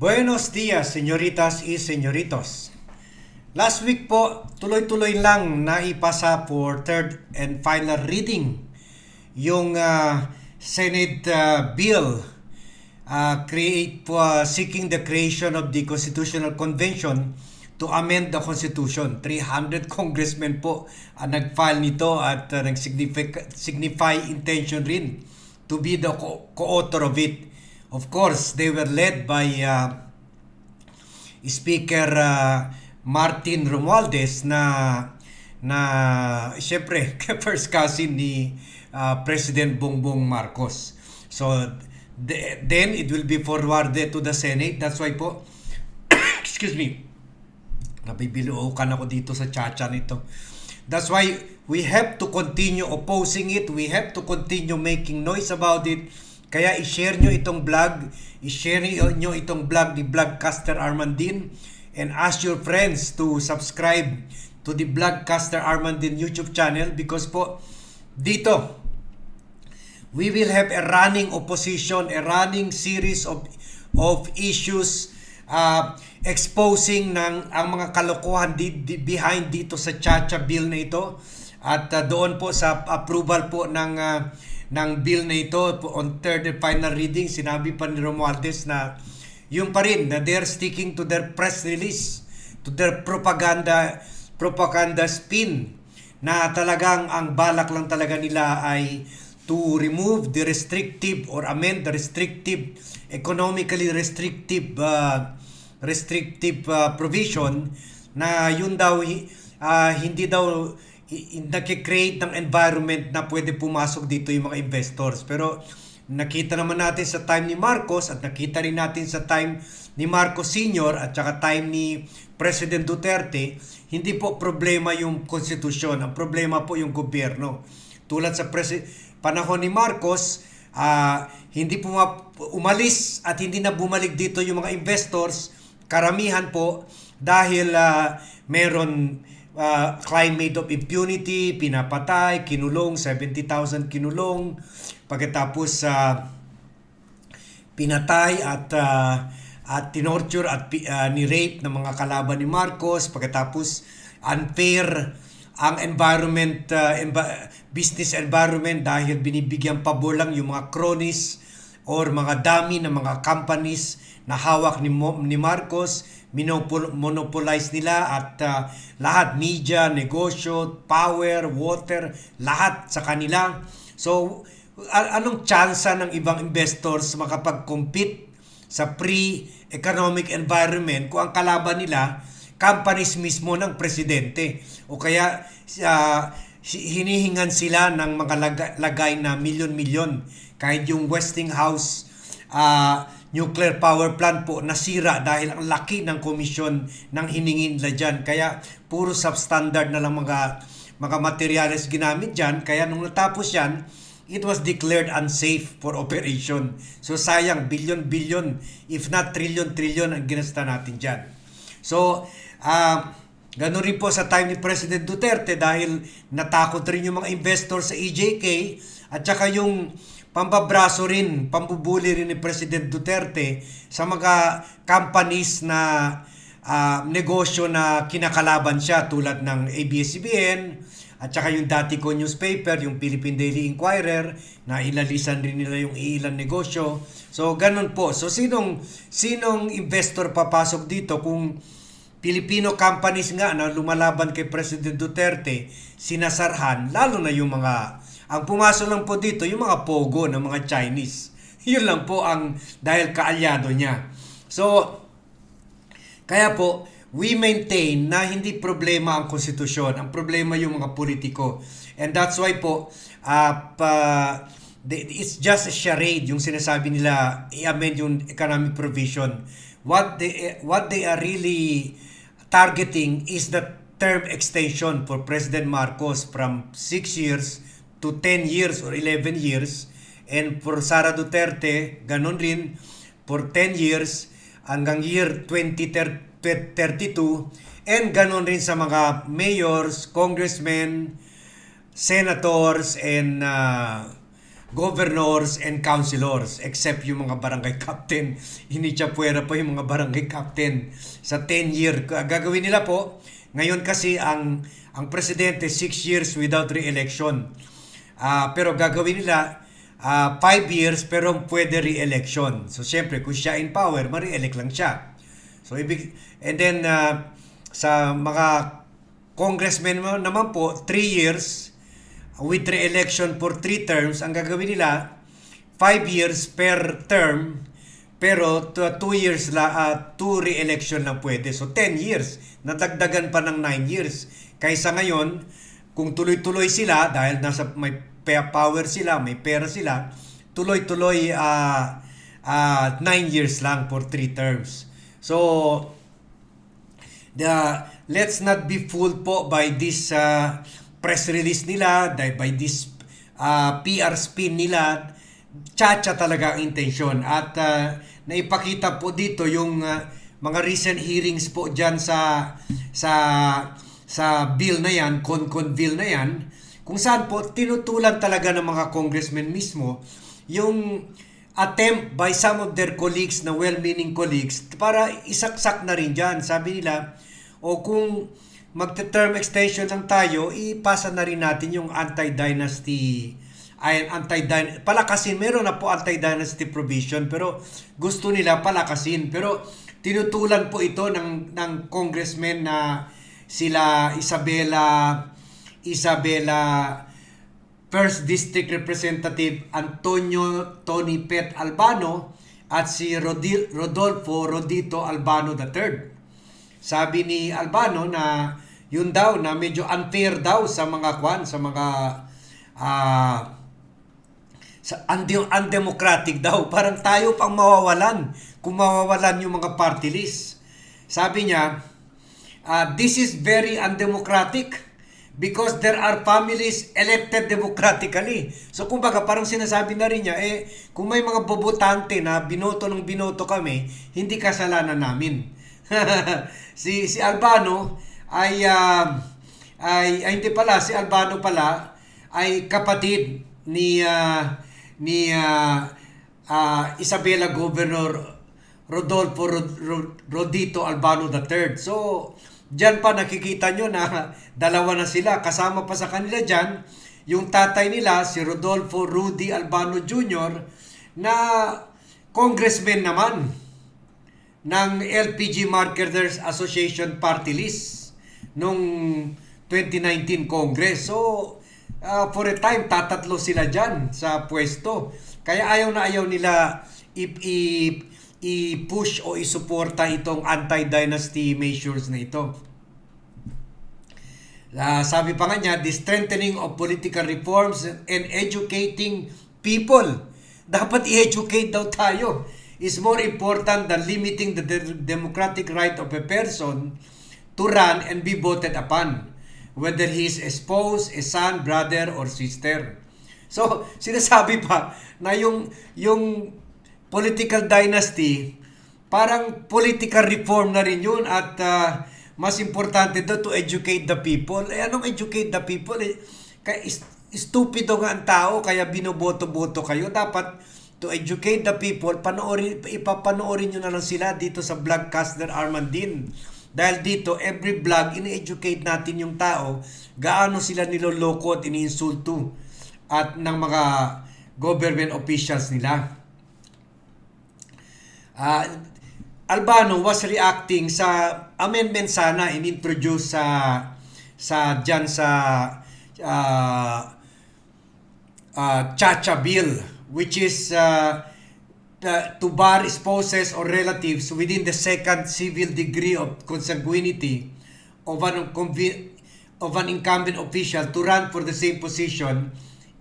Buenos dias, señoritas y señoritos. Last week po, tuloy-tuloy lang naipasa for third and final reading yung ah, Senate ah, bill ah, create ah, seeking the creation of the Constitutional Convention to amend the Constitution. 300 congressmen po ang nag-file nito at uh, nag-signify signify intention rin to be the co- co-author of it. Of course, they were led by uh, Speaker uh, Martin Romualdez na na syempre first cousin ni uh, President Bongbong Marcos. So the- then it will be forwarded to the Senate. That's why po excuse me. Nabibiluokan ako dito sa chacha nito. That's why we have to continue opposing it. We have to continue making noise about it. Kaya i-share nyo itong vlog. I-share nyo itong vlog ni Vlogcaster Armandin. And ask your friends to subscribe to the Vlogcaster Armandin YouTube channel because po dito we will have a running opposition, a running series of of issues uh, exposing ng ang mga kalokohan di, di- behind dito sa Chacha bill na ito at uh, doon po sa approval po ng uh, ng bill na ito on third and final reading sinabi pa ni Romualdez na yung pa rin na they're sticking to their press release to their propaganda propaganda spin na talagang ang balak lang talaga nila ay to remove the restrictive or amend the restrictive economically restrictive uh, restrictive uh, provision na yun daw ah, hindi daw nagki-create ng environment na pwede pumasok dito yung mga investors. Pero nakita naman natin sa time ni Marcos at nakita rin natin sa time ni Marcos Sr. at saka time ni President Duterte hindi po problema yung konstitusyon. Ang problema po yung gobyerno. Tulad sa presi- panahon ni Marcos, ah, hindi puma- umalis at hindi na bumalik dito yung mga investors, karamihan po dahil ah, meron ah, crime made of impunity, pinapatay, kinulong, 70,000 kinulong, pagkatapos sa pinatay at ah, at tinorture at ah, ni-rape ng mga kalaban ni Marcos. Pagkatapos unfair ang environment ah, enva- business environment dahil binibigyan pabor lang yung mga cronies or mga dami ng mga companies na hawak ni, Mo- ni Marcos monopolize nila at ah, lahat media, negosyo, power, water, lahat sa kanila. So anong tsansa ng ibang investors makapag-compete sa pre-economic environment kung ang kalaban nila companies mismo ng presidente o kaya si- hinihingan sila ng mga laga- lagay na milyon-milyon kahit yung Westinghouse ah, nuclear power plant po nasira dahil ang laki ng komisyon ng hiningin nila dyan kaya puro substandard na lang mga mga materyales ginamit dyan kaya nung natapos yan it was declared unsafe for operation. So sayang, billion-billion, if not trillion-trillion ang ginasta natin dyan. So, ah ganun rin po sa time ni President Duterte dahil natakot rin yung mga investor sa EJK at saka yung pambabraso rin, pambubuli rin ni President Duterte sa mga companies na ah, negosyo na kinakalaban siya tulad ng ABS-CBN, at saka yung dati ko newspaper, yung Philippine Daily Inquirer, na ilalisan rin nila yung ilang negosyo. So, ganun po. So, sinong, sinong investor papasok dito kung Filipino companies nga na lumalaban kay President Duterte, sinasarhan, lalo na yung mga, ang pumasok lang po dito, yung mga pogo ng mga Chinese. Yun lang po ang dahil kaalyado niya. So, kaya po, we maintain na hindi problema ang konstitusyon. Ang problema yung mga politiko. And that's why po, uh, pa, it's just a charade yung sinasabi nila i-amend yung economic provision. What they, what they are really targeting is the term extension for President Marcos from 6 years to 10 years or 11 years. And for Sara Duterte, ganon rin, for 10 years hanggang year 2032 and ganon rin sa mga mayors, congressmen, senators and uh, governors and councilors except yung mga barangay captain. Hindi siya puwera pa yung mga barangay captain sa 10 year. Gagawin nila po, ngayon kasi ang ang presidente 6 years without re-election. Ah, pero gagawin nila 5 years pero pwede re-election. So syempre kung siya in power, ma-re-elect lang siya. So ibig and then ah, sa mga congressmen naman po 3 years with re-election for 3 terms, ang gagawin nila 5 years per term pero 2 years la 2 re-election lang pwede. So 10 years. Nadagdagan pa ng 9 years. Kaysa ngayon, kung tuloy-tuloy sila dahil nasa may power sila, may pera sila, tuloy-tuloy ah 9 years lang for 3 terms. So the let's not be fooled po by this uh, press release nila, by, this uh, PR spin nila. Chacha talaga ang intensyon at uh, naipakita po dito yung uh, mga recent hearings po diyan sa sa sa bill na yan, con-con bill na yan, kung saan po tinutulan talaga ng mga congressmen mismo yung attempt by some of their colleagues na well-meaning colleagues para isaksak na rin dyan. Sabi nila, o kung magte-term extension lang tayo, ipasa na rin natin yung anti-dynasty ay anti palakasin meron na po anti-dynasty provision pero gusto nila palakasin pero tinutulan po ito ng ng congressmen na sila Isabela Isabela First District Representative Antonio Tony Pet Albano at si Rodil, Rodolfo Rodito Albano III. Sabi ni Albano na yun daw na medyo unfair daw sa mga kwan, sa mga ah sa undi- undemocratic daw. Parang tayo pang mawawalan kung mawawalan yung mga party list. Sabi niya, uh, this is very undemocratic because there are families elected democratically. So kumbaga parang sinasabi na rin niya, eh kung may mga bobotante na binoto ng binoto kami, hindi kasalanan namin. si si Albano ay, ah, ay ay hindi pala si Albano pala ay kapatid ni ah, ni ah, ah, Isabela Governor Rodolfo Rod- Rod- Rodito Albano III. So, diyan pa nakikita nyo na dalawa na sila. Kasama pa sa kanila diyan yung tatay nila, si Rodolfo Rudy Albano Jr., na congressman naman ng LPG Marketers Association Party List nung 2019 Congress. So, uh, for a time, tatatlo sila dyan sa pwesto. Kaya ayaw na ayaw nila i- i- i-push o isuporta itong anti-dynasty measures na ito. Ah, sabi pa nga niya, the strengthening of political reforms and educating people. Dapat i-educate daw tayo is more important than limiting the de- democratic right of a person to run and be voted upon, whether he is a spouse, a son, brother, or sister. So, sinasabi pa na yung, yung political dynasty, parang political reform na rin yun at ah, mas importante daw to educate the people. Eh, anong educate the people? Eh, kaya stupido nga ang tao, kaya binoboto-boto kayo. Dapat to educate the people, panoorin, ipapanoorin nyo na lang sila dito sa Vlogcaster Armandin. Dahil dito, every vlog, ini-educate natin yung tao, gaano sila niloloko at iniinsulto at ng mga government officials nila. Ah, Albano was reacting sa amendment sana in-introduce sa sa diyan sa ah, ah, Chacha Bill which is uh, the- to bar spouses or relatives within the second civil degree of consanguinity of an of an incumbent official to run for the same position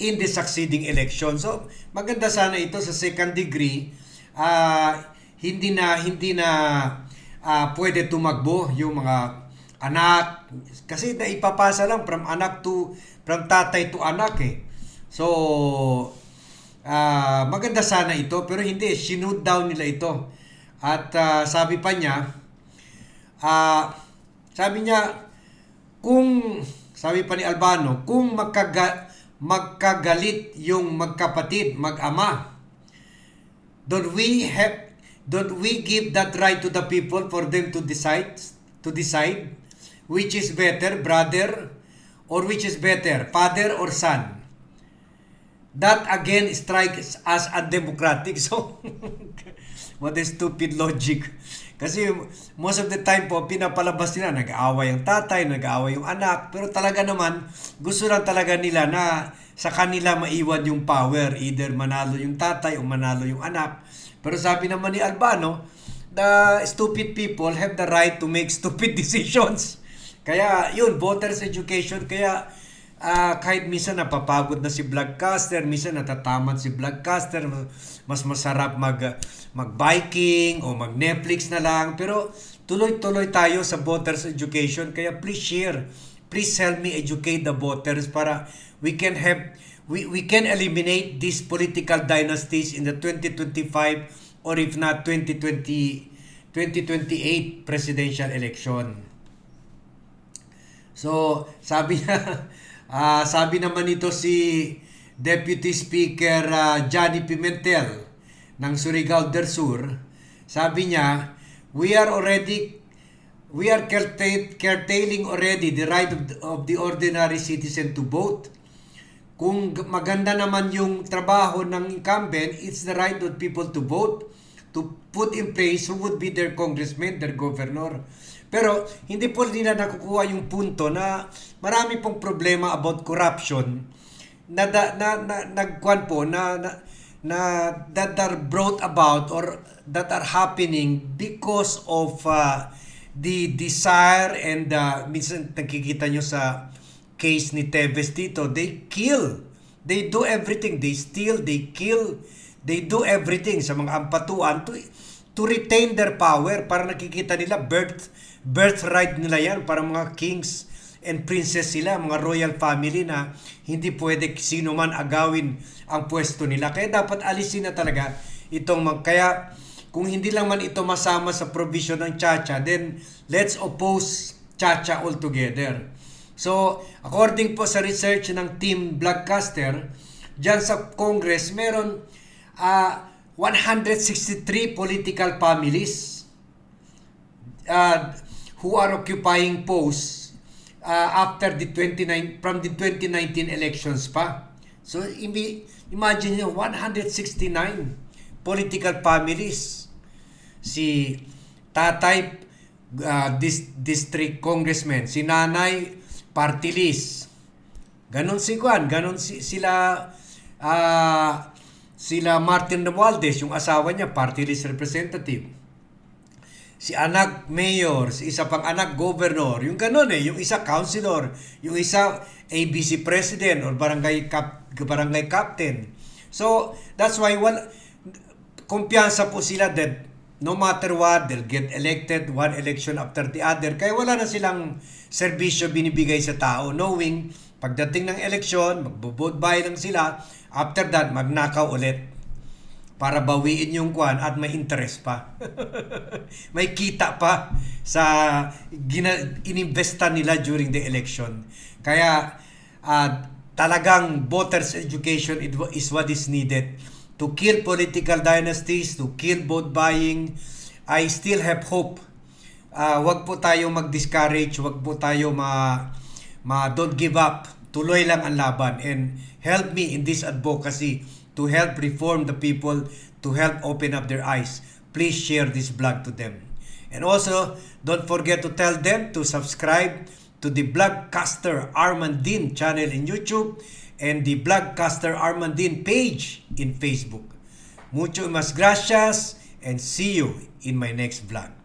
in the succeeding election. So, maganda sana ito sa second degree. ah hindi na hindi na ah, pwede tumakbo yung mga anak kasi naipapasa lang from anak to from tatay to anak eh. So, Ah, maganda sana ito pero hindi sinoot down nila ito. At ah, sabi pa niya ah, sabi niya kung sabi pa ni Albano kung magkaga magkagalit yung magkapatid, mag-ama. Don't we have don't we give that right to the people for them to decide to decide which is better, brother or which is better, father or son? That again strikes us undemocratic. So, what a stupid logic. Kasi most of the time po, pinapalabas nila, nag-aaway ang tatay, nag-aaway yung anak, pero talaga naman, gusto lang talaga nila na sa kanila maiwan yung power, either manalo yung tatay o manalo yung anak. Pero sabi naman ni Albano, the stupid people have the right to make stupid decisions. Kaya yun, voters education, kaya ah, kahit minsan napapagod na si vlogcaster, minsan natatamad si vlogcaster, mas masarap mag mag-biking o mag-Netflix na lang. Pero tuloy-tuloy tayo sa voters education. Kaya please share. Please help me educate the voters para we can have we, we can eliminate these political dynasties in the 2025 or if not 2020 2028 presidential election. So, sabi niya, ah, sabi naman ito si Deputy Speaker ah, Johnny Pimentel ng Surigao del Sur, sabi niya, we are already we are curtail- curtailing already the right of the, of the ordinary citizen to vote. Kung maganda naman yung trabaho ng incumbent, it's the right of people to vote, to put in place who would be their congressman, their governor. Pero hindi po nila nakukuha yung punto na marami pong problema about corruption na, da, na, na nagkuhan po na, na na that are brought about or that are happening because of uh, the desire and uh, minsan nakikita nyo sa case ni Teves dito, they kill. They do everything. They steal, they kill, they do everything sa mga ampatuan to, to retain their power para nakikita nila birth birthright nila yan para mga kings and princess sila, mga royal family na hindi pwede sino man agawin ang pwesto nila. Kaya dapat alisin na talaga itong mag... Kaya kung hindi lang man ito masama sa provision ng Chacha, then let's oppose Chacha altogether. So, according po sa research ng Team Blockcaster, dyan sa Congress, meron ah, 163 political families uh, who are occupying posts uh, after the 29 from the 2019 elections pa. So imagine nyo 169 political families. Si tatay uh, dis- district congressman, si nanay party list. Ganon si Juan, ganon si, sila ah, sila Martin Romualdez, yung asawa niya, party list representative si anak mayor, si isa pang anak governor, yung ganun eh, yung isa councilor, yung isa ABC president or barangay cap, barangay captain. So, that's why well, kumpiyansa po sila that no matter what, they'll get elected one election after the other. Kaya wala na silang serbisyo binibigay sa tao knowing pagdating ng eleksyon, magbo-vote buy lang sila, after that, magnakaw ulit para bawiin yung kwan at may interest pa. may kita pa sa gina, ininvesta nila during the election. Kaya uh, talagang voters education is what is needed to kill political dynasties, to kill vote buying. I still have hope. Uh, wag po tayo mag-discourage, wag po tayo ma, ma don't give up. Tuloy lang ang laban and help me in this advocacy to help reform the people, to help open up their eyes. Please share this blog to them. And also, don't forget to tell them to subscribe to the Blogcaster Armandin channel in YouTube and the Blogcaster Armandin page in Facebook. Mucho mas gracias and see you in my next vlog.